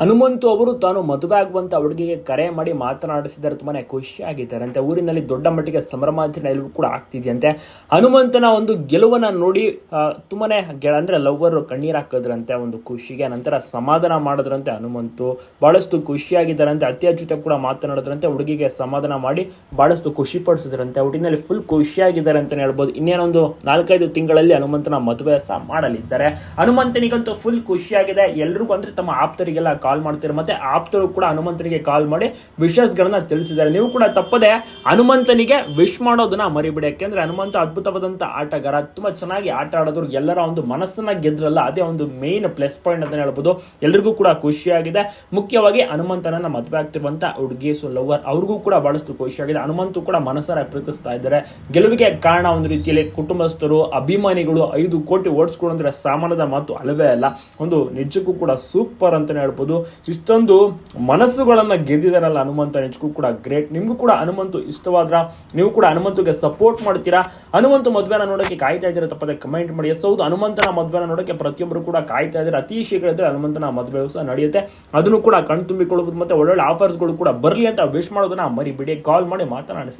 ಹನುಮಂತು ಅವರು ತಾನು ಮದುವೆ ಆಗುವಂತ ಹುಡುಗಿಗೆ ಕರೆ ಮಾಡಿ ಮಾತನಾಡಿಸಿದರೆ ತುಂಬಾನೇ ಖುಷಿಯಾಗಿದ್ದಾರಂತೆ ಊರಿನಲ್ಲಿ ದೊಡ್ಡ ಮಟ್ಟಿಗೆ ಸಂಭ್ರಮಾಚರಣೆ ಎಲ್ಲವೂ ಕೂಡ ಆಗ್ತಿದೆಯಂತೆ. ಹನುಮಂತನ ಒಂದು ಗೆಲುವನ್ನ ನೋಡಿ ತುಂಬಾ ತುಂಬಾನೇ ಗೆಳ, ಅಂದ್ರೆ ಲವ್ವರ್ ಕಣ್ಣೀರ್ ಹಾಕಿದ್ರಂತೆ ಒಂದು ಖುಷಿಗೆ. ನಂತರ ಸಮಾಧಾನ ಮಾಡಿದ್ರಂತೆ ಹನುಮಂತು. ಬಹಳಷ್ಟು ಖುಷಿಯಾಗಿದ್ದಾರಂತೆ ಅತ್ತೆಯ ಜೊತೆ ಕೂಡ ಮಾತನಾಡಿದ್ರಂತೆ. ಹುಡುಗಿಗೆ ಸಮಾಧಾನ ಮಾಡಿ ಬಹಳಷ್ಟು ಖುಷಿ ಪಡಿಸಿದ್ರಂತೆ. ಹುಡುಗಿನಲ್ಲಿ ಫುಲ್ ಖುಷಿಯಾಗಿದ್ದಾರೆ ಅಂತಾನೆ ಹೇಳ್ಬೋದು. ಇನ್ನೇನೊಂದು ನಾಲ್ಕೈದು ತಿಂಗಳಲ್ಲಿ ಹನುಮಂತನ ಮದುವೆ ಸಹ ಮಾಡಲಿದ್ದಾರೆ. ಹನುಮಂತನಿಗಂತೂ ಫುಲ್ ಖುಷಿಯಾಗಿದೆ ಎಲ್ರಿಗೂ ಅಂದ್ರೆ ತಮ್ಮ ಆಪ್ತರಿಗೆಲ್ಲ ಕಾಲ್ ಮಾಡ್ತಾರೆ? ಮತ್ತೆ ಆಪ್ತರು ಕೂಡ ಹನುಮಂತನಿಗೆ ಕಾಲ್ ಮಾಡಿ ವಿಶಸ್ ಗಳನ್ನ ತಿಳಿಸಿದ್ದಾರೆ. ನೀವು ಕೂಡ ತಪ್ಪದೆ ಹನುಮಂತನಿಗೆ ವಿಶ್ ಮಾಡೋದನ್ನ ಮರಿಬಿಡಿ. ಯಾಕೆಂದ್ರೆ ಹನುಮಂತ ಅದ್ಭುತವಾದಂತ ಆಟಗಾರ. ತುಂಬಾ ಚೆನ್ನಾಗಿ ಆಟ ಆಡೋದ್ರು ಎಲ್ಲರ ಒಂದು ಮನಸ್ಸನ್ನ ಗೆದ್ರಲ್ಲ, ಅದೇ ಒಂದು ಮೇನ್ ಪ್ಲಸ್ ಪಾಯಿಂಟ್ ಅಂತ ಹೇಳ್ಬೋದು. ಎಲ್ರಿಗೂ ಕೂಡ ಖುಷಿಯಾಗಿದೆ. ಮುಖ್ಯವಾಗಿ ಹನುಮಂತನನ್ನ ಮದುವೆ ಆಗ್ತಿರುವಂತ ಹುಡುಗಿ ಸೊ ಲವರ್ ಅವ್ರಿಗೂ ಕೂಡ ಬಹಳಷ್ಟು ಖುಷಿಯಾಗಿದೆ. ಹನುಮಂತು ಕೂಡ ಮನಸ್ಸನ್ನು ಪ್ರೀತಿಸ್ತಾ ಇದ್ದಾರೆ. ಗೆಲುವಿಗೆ ಕಾರಣ ಒಂದು ರೀತಿಯಲ್ಲಿ ಕುಟುಂಬಸ್ಥರು, ಅಭಿಮಾನಿಗಳು ಐದು ಕೋಟಿ ಓಡಿಸ್ಕೊಂಡ್ರೆ ಸಾಮಾನ್ಯದ ಮಾತು ಅಲ್ಲವೇ ಅಲ್ಲ. ಒಂದು ನಿಜಕ್ಕೂ ಕೂಡ ಸೂಪರ್ ಅಂತಾನೆ ಹೇಳ್ಬೋದು. ಇಷ್ಟೊಂದು ಮನಸ್ಸುಗಳನ್ನು ಗೆದ್ದಿದಾರಲ್ಲ ಹನುಮಂತ ನಿಜಕ್ಕೂ ಕೂಡ ಗ್ರೇಟ್ ನಿಮಗೂ ಕೂಡ ಹನುಮಂತು ಇಷ್ಟವಾದ್ರ? ನೀವು ಕೂಡ ಹನುಮಂತಗೆ ಸಪೋರ್ಟ್ ಮಾಡ್ತೀರಾ? ಹನುಮಂತು ಮದುವೆನ ನೋಡೋಕ್ಕೆ ಕಾಯ್ತಾ ಇದ್ದೀರಾ ತಪ್ಪದೆ ಕಮೆಂಟ್ ಮಾಡಿ. ಎಸ್, ಹೌದು, ಹನುಮಂತನ ಮದುವೆನ ನೋಡೋಕ್ಕೆ ಪ್ರತಿಯೊಬ್ಬರು ಕೂಡ ಕಾಯ್ತಾ ಇದ್ದಾರೆ. ಅತಿ ಶೀಘ್ರ ಹನುಮಂತನ ಮದುವೆ ಸಹ ನಡೆಯುತ್ತೆ. ಅದನ್ನು ಕೂಡ ಕಣ್ತುಂಬಿಕೊಳ್ಳಬಹುದು ಮತ್ತೆ ಒಳ್ಳೊಳ್ಳೆ ಆಫರ್ಸ್ಗಳು ಕೂಡ ಬರಲಿ ಅಂತ ವಿಶ್ ಮಾಡೋದನ್ನ ಮರಿಬಿಡಿ. ಕಾಲ್ ಮಾಡಿ ಮಾತನಾಡಿಸಿ.